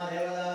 ദേവത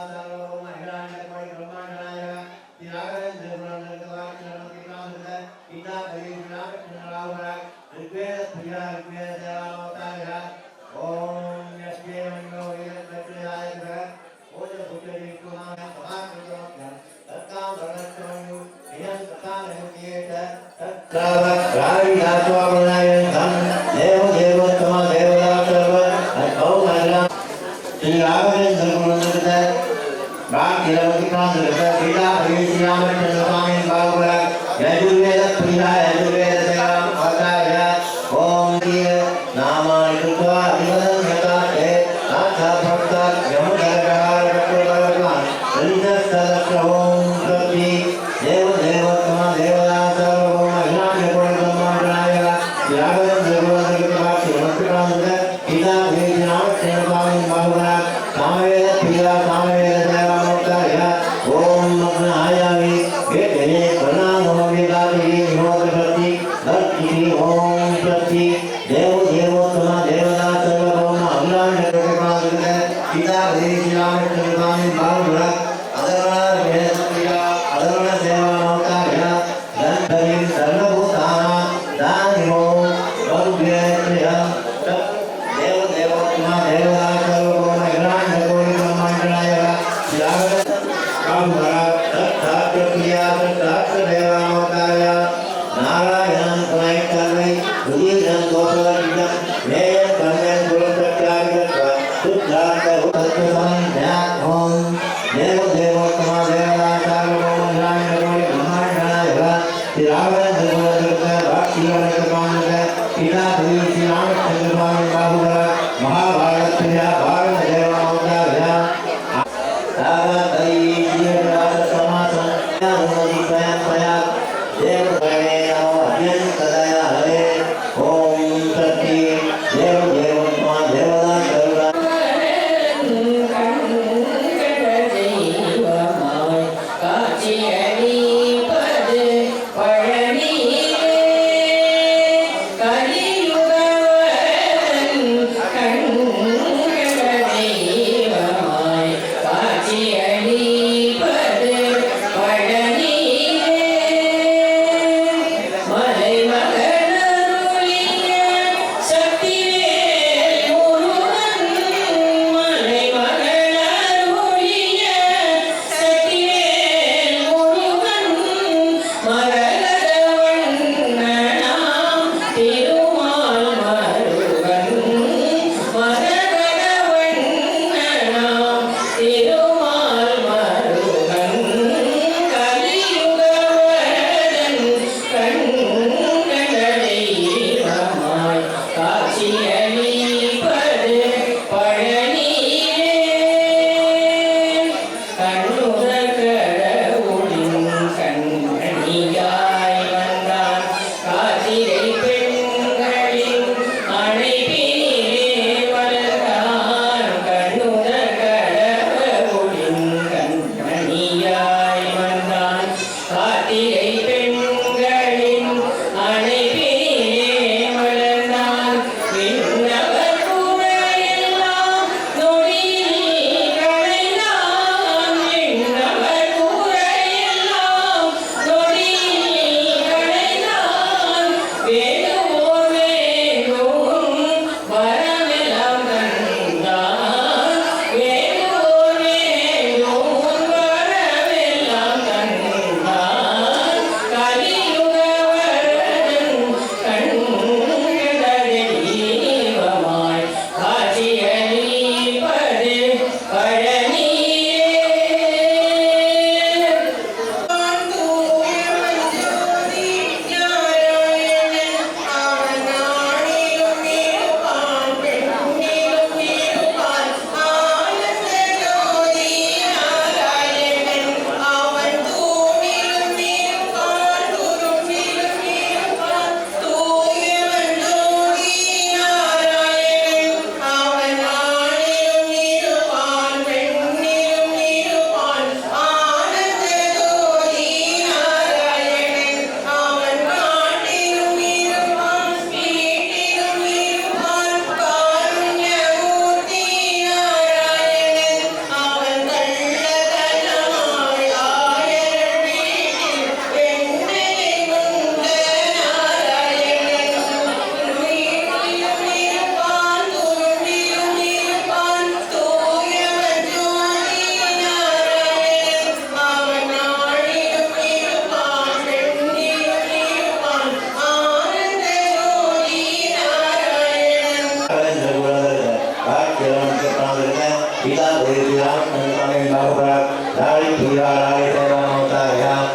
baik kita boleh bilang tentang yang baru dari pura dari tema mata yang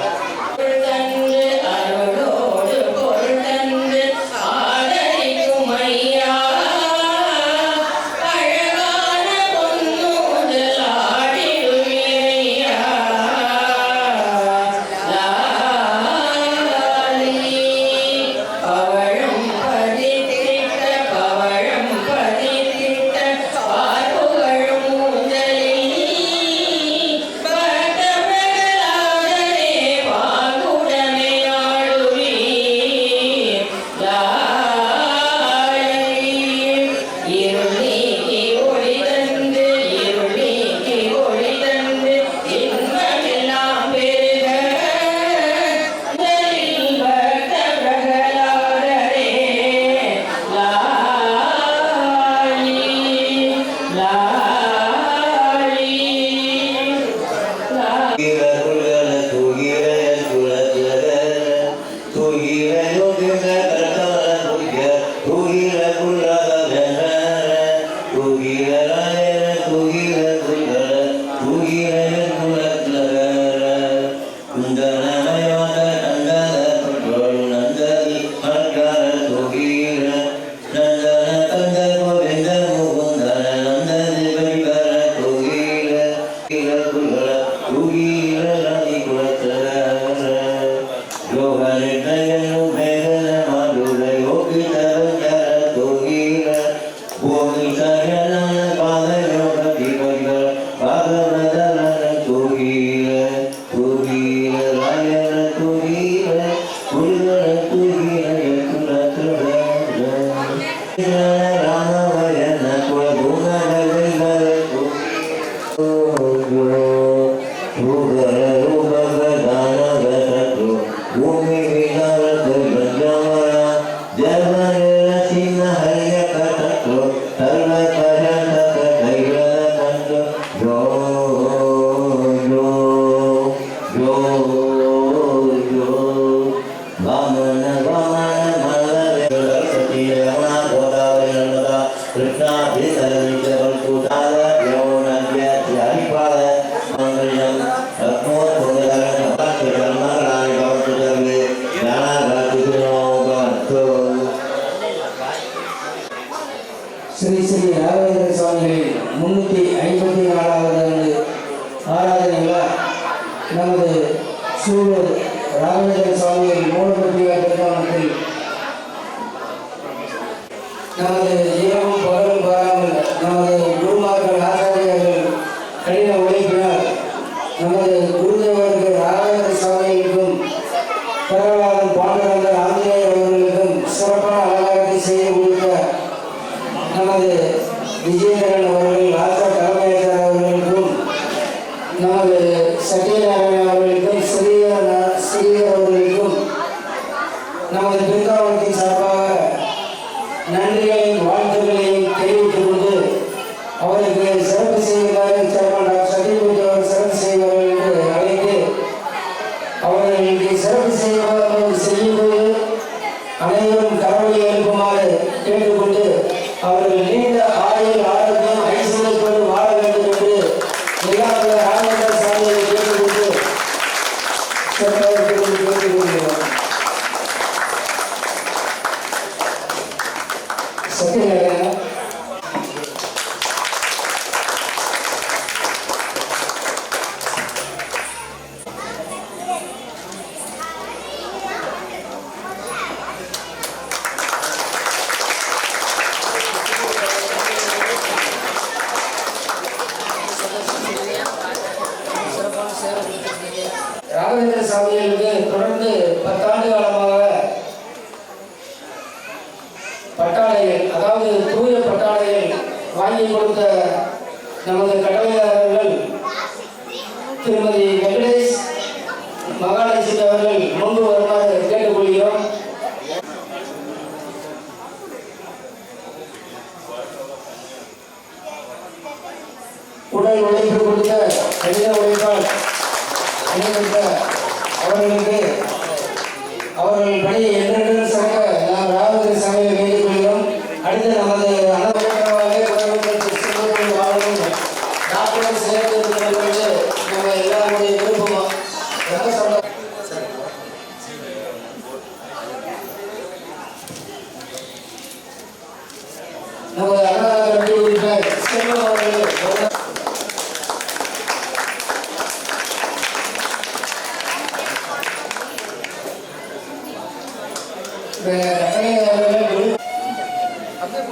Amém.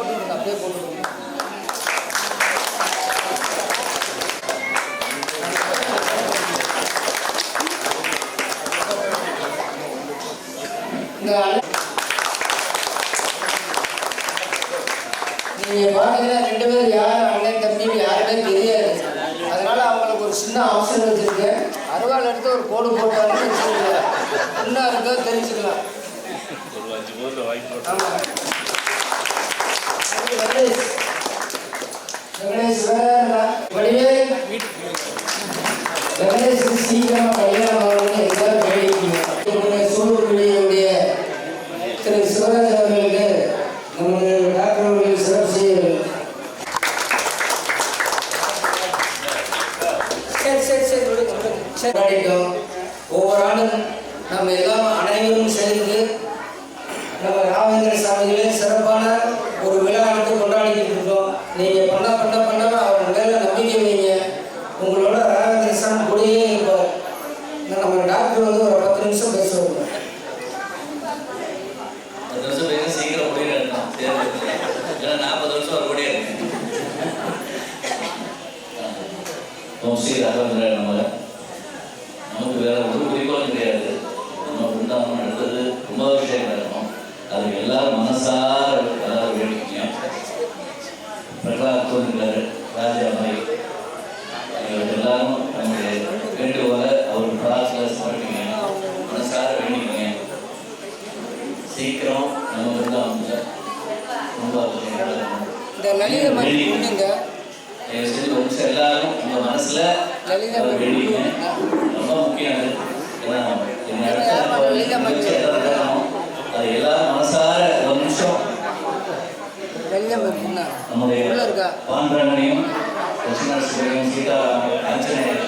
போட்டு எனக்கு அப்படியே போட்டுருவோம் இந்த Jesús, sí, la no sé. நேரத்தில் வெளியில் ரொம்ப முக்கியம் அது. அது எல்லாரும் மனசார வம்சம் நிமிஷம். நம்முடைய பாண்டனையும் லட்சுமணன் சீதா ஆஞ்சநேயர்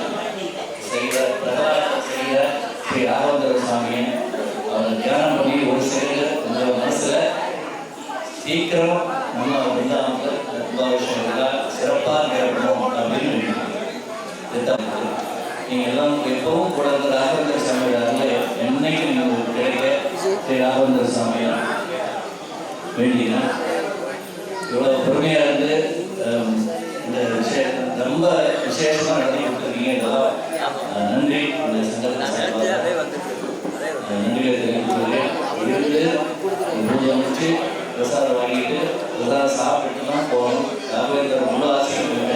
செய்கிற பிரகலாத் செய்கிற ஸ்ரீ ராகவந்தர சுவாமியை அவர் தியானம் பண்ணி ஒரு செயலில் உங்கள் மனசில் சீக்கிரம் நம்ம சிறப்பாக நிரப்பணும் வித்தம் எல்லாம் எப்பவும் கூட இருந்த ராகவேந்திர சாமி அருளை என்னைக்கு நீங்கள் கிடைக்க ஸ்ரீ ராகவேந்திர சாமியார் பொறுமையாக இருந்து இந்த விஷயத்தை ரொம்ப விசேஷமாக நடத்தி கொடுத்துருக்கீங்க நன்றி இந்த சந்தர்ப்பம் நன்றியை பிரசாதம் வாங்கிட்டு பிரசாதம் சாப்பிட்டுலாம் போகணும் ராகவேந்திர முழு ஆசிரியர்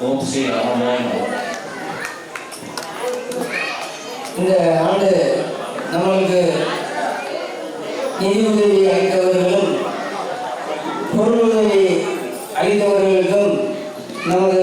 ஓம் ஸ்ரீ ராமாயணம் இந்த ஆண்டு நம்மளுக்கு நிதி உதவி அளித்தவர்களும் பொருள் உதவி அளித்தவர்களுக்கும் நமது